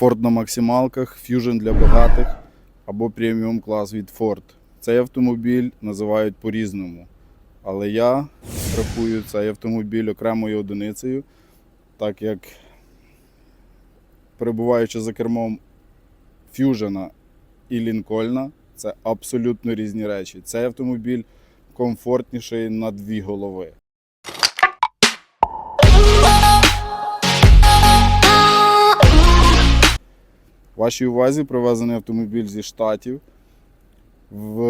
Ford на максималках, Fusion для багатих або преміум клас від Ford. Цей автомобіль називають по-різному. Але я рахую цей автомобіль окремою одиницею, так як перебуваючи за кермом Fusion і Лінкольна, це абсолютно різні речі. Цей автомобіль комфортніший на дві голови. Вашій увазі привезений автомобіль зі штатів. В,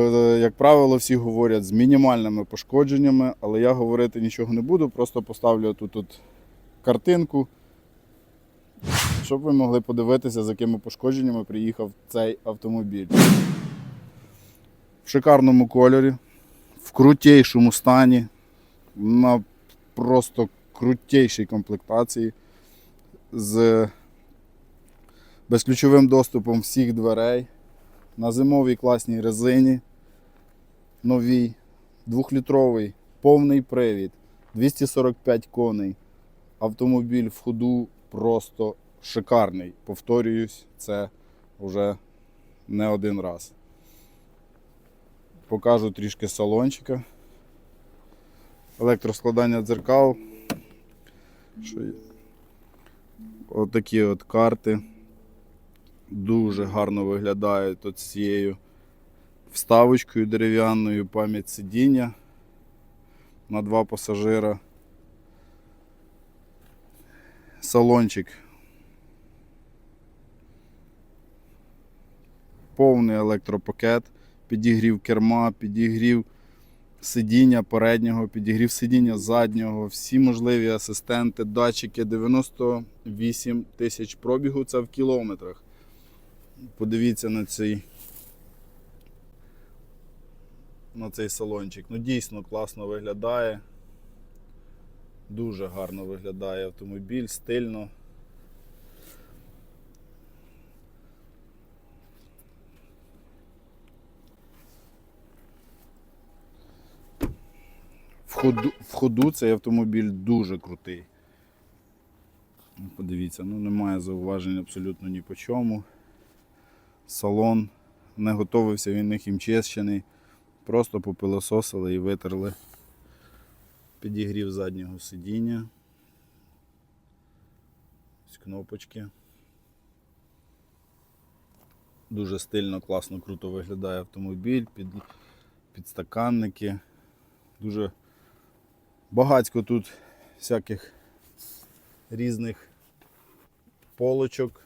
як правило, всі говорять з мінімальними пошкодженнями, але я говорити нічого не буду, просто поставлю тут, тут картинку, щоб ви могли подивитися, з якими пошкодженнями приїхав цей автомобіль. В шикарному кольорі, в крутейшому стані, на просто крутейшій комплектації, з безключовим доступом всіх дверей, на зимовій класній резині, новій, двохлітровий, повний привід, 245 коней. Автомобіль в ходу просто шикарний. Повторююсь, це вже не один раз. Покажу трішки салончика. Електроскладання дзеркал. Отакі от карти. Дуже гарно виглядають от цією вставочкою дерев'яною, пам'ять сидіння на два пасажира. Салончик. Повний електропакет, підігрів керма, підігрів сидіння переднього, підігрів сидіння заднього, всі можливі асистенти, датчики 98 тисяч пробігу, це в кілометрах. Подивіться на цей на цей салончик. Ну дійсно класно виглядає. Дуже гарно виглядає автомобіль, стильно. В ходу, в ходу цей автомобіль дуже крутий. Ну, Подивіться, ну немає зауважень абсолютно ні по чому. Салон не готовився, він не хімчищений. Просто попилососили і витерли підігрів заднього сидіння. Ось кнопочки. Дуже стильно, класно, круто виглядає автомобіль, під, підстаканники. Дуже багатько тут всяких різних полочок.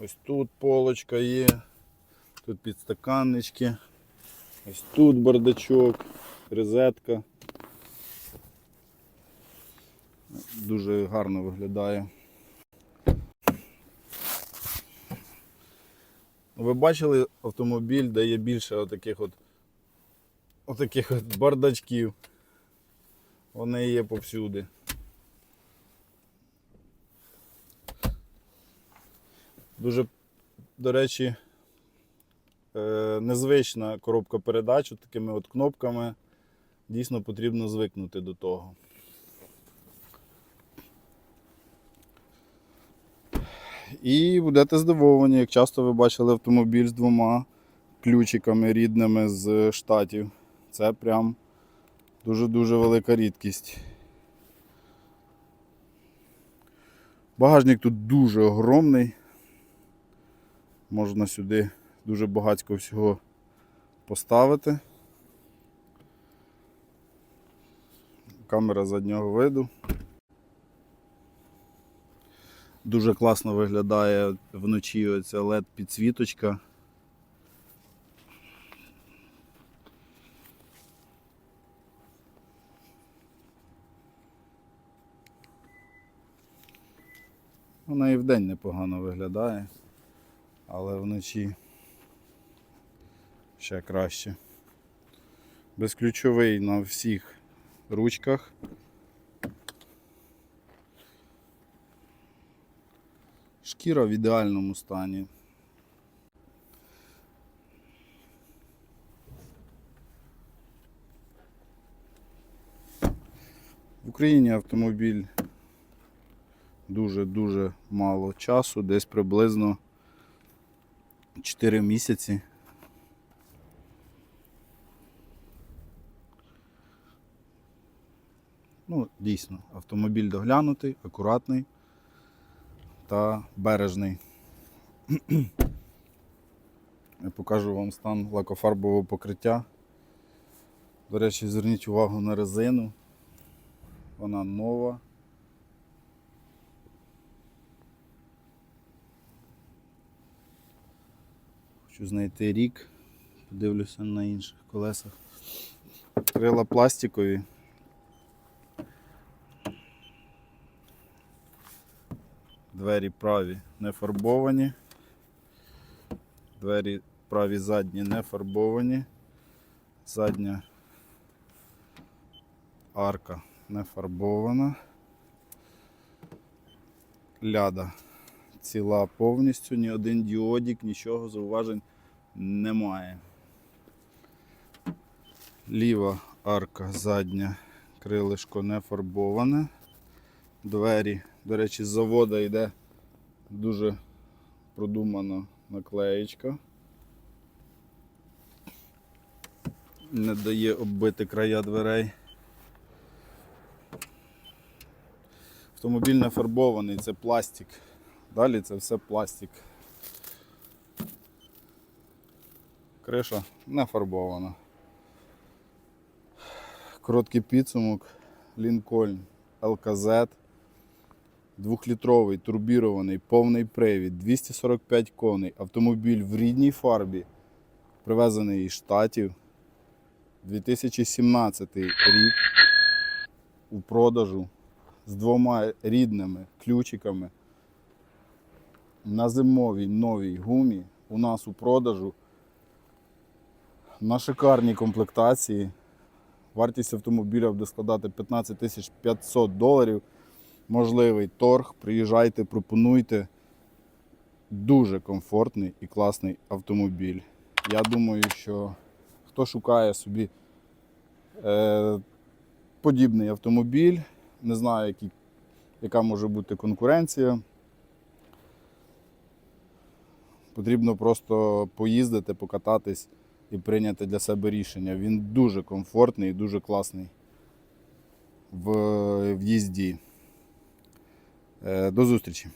Ось тут полочка є, тут підстаканнички, ось тут бардачок, розетка. Дуже гарно виглядає. Ви бачили автомобіль, де є більше отаких от, отаких от бардачків. Вони є повсюди. Дуже, до речі, е, незвична коробка передач такими от кнопками. Дійсно потрібно звикнути до того. І будете здивовані, як часто ви бачили автомобіль з двома ключиками рідними з штатів. Це прям дуже-дуже велика рідкість. Багажник тут дуже огромний. Можна сюди дуже багатько всього поставити. Камера заднього виду. Дуже класно виглядає вночі оця LED підсвіточка. Вона і вдень непогано виглядає, але вночі ще краще. Безключовий на всіх ручках. Шкіра в ідеальному стані. В Україні автомобіль дуже-дуже мало часу, десь приблизно 4 місяці. Ну, дійсно, автомобіль доглянутий, акуратний та бережний. Я покажу вам стан лакофарбового покриття. До речі, зверніть увагу на резину. Вона нова. Хочу знайти рік. Подивлюся на інших колесах. Крила пластикові. Двері праві не фарбовані. Двері праві задні не фарбовані. Задня арка не фарбована. Ляда ціла повністю, ні один діодік, нічого зауважень немає. Ліва арка задня, крилишко не фарбоване. Двері, до речі, з завода йде дуже продумана наклеєчка. Не дає оббити края дверей. Автомобіль не фарбований, це пластик. Далі це все пластик. Криша не фарбована. Короткий підсумок. Лінкольн ЛКЗ. Двохлітровий, турбірований, повний привід, 245 коней. Автомобіль в рідній фарбі, привезений із Штатів. 2017 рік у продажу з двома рідними ключиками на зимовій новій гумі у нас у продажу на шикарній комплектації. Вартість автомобіля буде складати 15 тисяч 500 доларів. Можливий торг. Приїжджайте, пропонуйте. Дуже комфортний і класний автомобіль. Я думаю, що хто шукає собі е, подібний автомобіль, не знаю, які, яка може бути конкуренція. Потрібно просто поїздити, покататись і прийняти для себе рішення. Він дуже комфортний і дуже класний в, в їзді. Е, До зустрічі!